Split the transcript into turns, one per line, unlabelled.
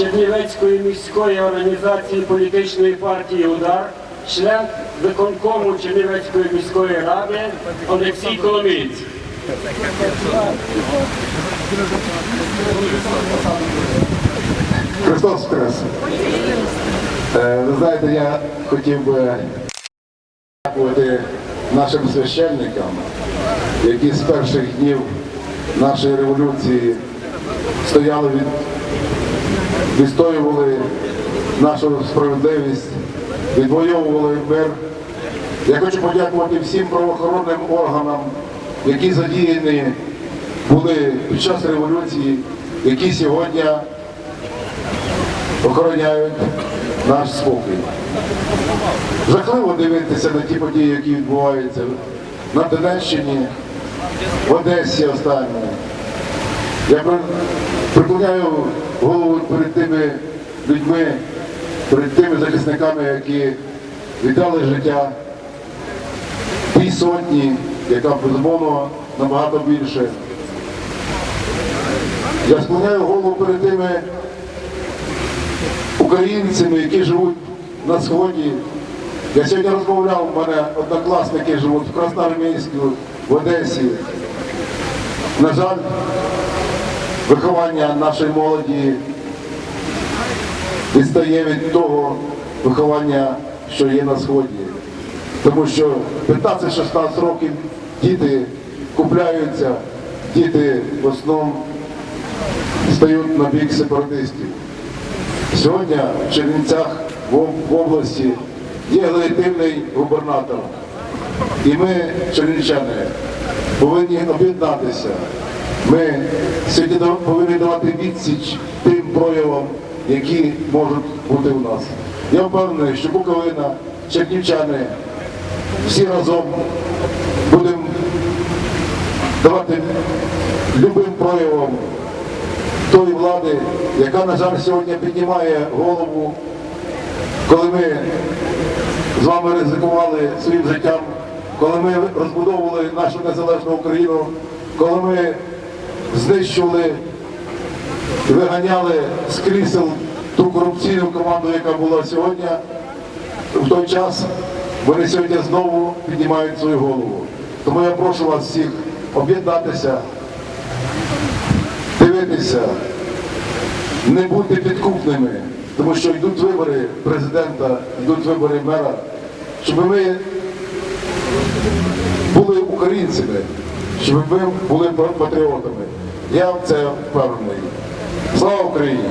Чернівецької міської організації політичної партії Удар, член виконкому Чернівецької міської ради Олексій Коломієць.
Христос Воскрес! Е, Ви знаєте, я хотів би дякувати нашим священникам, які з перших днів нашої революції стояли від відстоювали нашу справедливість, відвоювали мир. Я хочу подякувати всім правоохоронним органам, які задіяні були під час революції, які сьогодні охороняють наш спокій. Жахливо дивитися на ті події, які відбуваються на Донеччині, в Одесі останнє. Я при- преклоняю голову перед тими людьми, перед тими захисниками, які віддали життя тій сотні, яка безумовно набагато більше. Я склоняю голову перед тими українцями, які живуть на сході. Я сьогодні розмовляв, у мене однокласники живуть в Красноармійську, в Одесі. На жаль, виховання нашої молоді відстає від того виховання, що є на сході. Тому що 15-16 років діти купляються, діти в основному стають на бік сепаратистів. Сьогодні в Чернівцях в області є легітимний губернатор. І ми, чернівчани, повинні об'єднатися. Ми сьогодні повинні давати відсіч тим проявам, які можуть бути у нас. Я впевнений, що Буковина, чернівчани, всі разом будемо давати любим проявам тої влади, яка, на жаль, сьогодні піднімає голову, коли ми з вами ризикували своїм життям, коли ми розбудовували нашу незалежну Україну, коли ми знищували виганяли з крісел ту корупційну команду, яка була сьогодні, в той час вони сьогодні знову піднімають свою голову. Тому я прошу вас всіх об'єднатися, дивитися, не бути підкупними, тому що йдуть вибори президента, йдуть вибори мера, щоб ми були українцями, щоб ми були патріотами. Я в це впевнений. Слава Україні!